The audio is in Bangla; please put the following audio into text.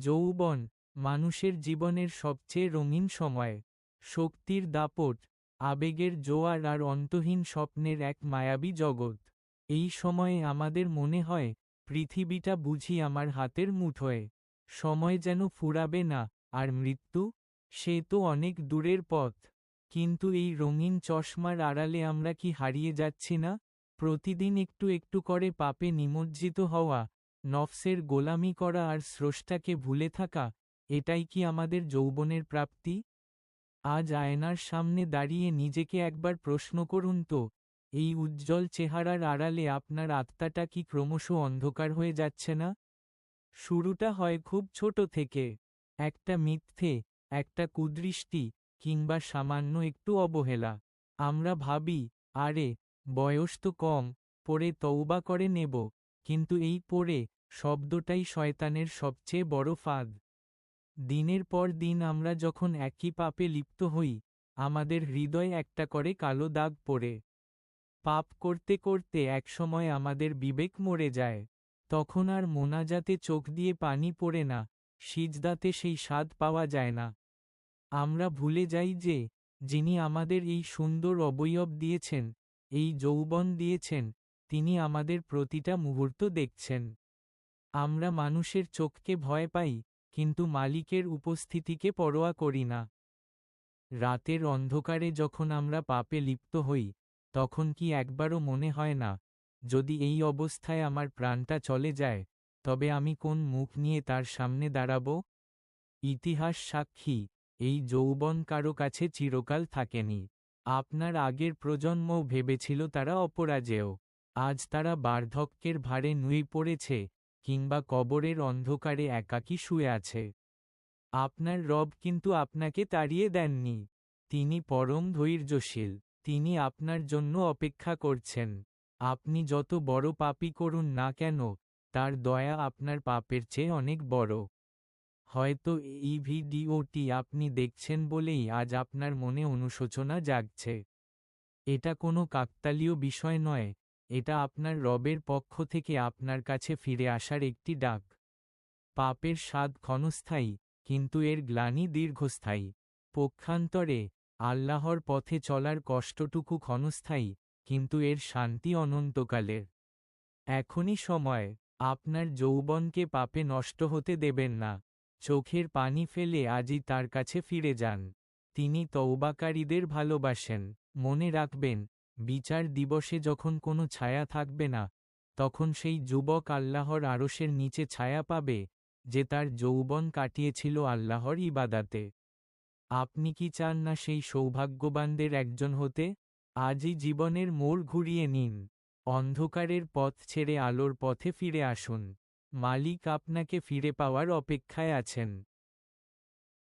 যৌবন মানুষের জীবনের সবচেয়ে রঙিন সময়। শক্তির দাপট, আবেগের জোয়ার আর অন্তহীন স্বপ্নের এক মায়াবী জগৎ। এই সময়ে আমাদের মনে হয়, পৃথিবীটা বুঝি আমার হাতের মুঠোয়। সময় যেন ফুরাবে না, আর মৃত্যু? সে তো অনেক দূরের পথ। কিন্তু এই রঙিন চশমার আড়ালে আমরা কি হারিয়ে যাচ্ছি না? প্রতিদিন একটু একটু করে পাপে নিমজ্জিত হওয়া নফসের গোলামি করা আর স্রষ্টাকে ভুলে থাকা, এটাই কি আমাদের যৌবনের প্রাপ্তি? আজ আয়নার সামনে দাঁড়িয়ে নিজেকে একবার প্রশ্ন করুন তো, এই উজ্জ্বল চেহারার আড়ালে আপনার আত্মাটা কি ক্রমশ অন্ধকার হয়ে যাচ্ছে না? শুরুটা হয় খুব ছোট থেকে, একটা মিথ্যে, একটা কুদৃষ্টি, কিংবা সামান্য একটু অবহেলা। আমরা ভাবি, আরে, বয়স তো কম, পরে তৌবা করে নেব। কিন্তু এই পরে শব্দটাই শয়তানের সবচেয়ে বড় ফাঁদ। দিনের পর দিন আমরা যখন একই পাপে লিপ্ত হই, আমাদের হৃদয় একটা করে কালো দাগ পড়ে। পাপ করতে করতে একসময় আমাদের বিবেক মরে যায়। তখন আর মোনাজাতে চোখ দিয়ে পানি পড়ে না, সিজদাতে সেই স্বাদ পাওয়া যায় না। আমরা ভুলে যাই যে, যিনি আমাদের এই সুন্দর অবয়ব দিয়েছেন, এই যৌবন দিয়েছেন তিনি আমাদের প্রতিটা মুহূর্ত দেখছেন। আমরা মানুষের চোখকে ভয় পাই, কিন্তু মালিকের উপস্থিতিকে পরোয়া করি না। রাতের অন্ধকারে যখন আমরা পাপে লিপ্ত হই, তখন কি একবারও মনে হয় না, যদি এই অবস্থায় আমার প্রাণটা চলে যায়, তবে আমি কোন মুখ নিয়ে তার সামনে দাঁড়াব? ইতিহাস সাক্ষী, এই যৌবন কারও কাছে চিরকাল থাকেনি। আপনার আগের প্রজন্মও ভেবেছিল তারা অপরাজেয়। আজ তারা বার্ধক্যের ভারে নুই পড়েছে কিংবা কবরের অন্ধকারে একাকী শুয়ে আছে। আপনার রব কিন্তু আপনাকে তাড়িয়ে দেননি। তিনি পরম ধৈর্যশীল। তিনি আপনার জন্য অপেক্ষা করছেন। আপনি যত বড় পাপই করুন না কেন, তার দয়া আপনার পাপের চেয়ে অনেক বড়। হয়তো এই ভিডিওটি আপনি দেখছেন বলেই আজ আপনার মনে অনুশোচনা জাগছে। এটা কোনো কাকতালীয় বিষয় নয়। এটা আপনার রবের পক্ষ থেকে আপনার কাছে ফিরে আসার একটি ডাক। পাপের স্বাদ ক্ষণস্থায়ী, কিন্তু এর গ্লানি দীর্ঘস্থায়ী। পক্ষান্তরে, আল্লাহর পথে চলার কষ্টটুকু ক্ষণস্থায়ী, কিন্তু এর শান্তি অনন্তকালের। এখনই সময়, আপনার যৌবনকে পাপে নষ্ট হতে দেবেন না। চোখের পানি ফেলে আজই তার কাছে ফিরে যান। তিনি তৌবাকারীদের ভালোবাসেন। মনে রাখবেন বিচার দিবসে যখন কোনো ছায়া থাকবে না, তখন সেই যুবক আল্লাহর আরশের নিচে ছায়া পাবে, যে তার যৌবন কাটিয়েছিল আল্লাহর ইবাদাতে। আপনি কি চান না সেই সৌভাগ্যবানদের একজন হতে? আজই জীবনের মোড় ঘুরিয়ে নিন। অন্ধকারের পথ ছেড়ে আলোর পথে ফিরে আসুন। মালিক আপনাকে ফিরে পাওয়ার অপেক্ষায় আছেন।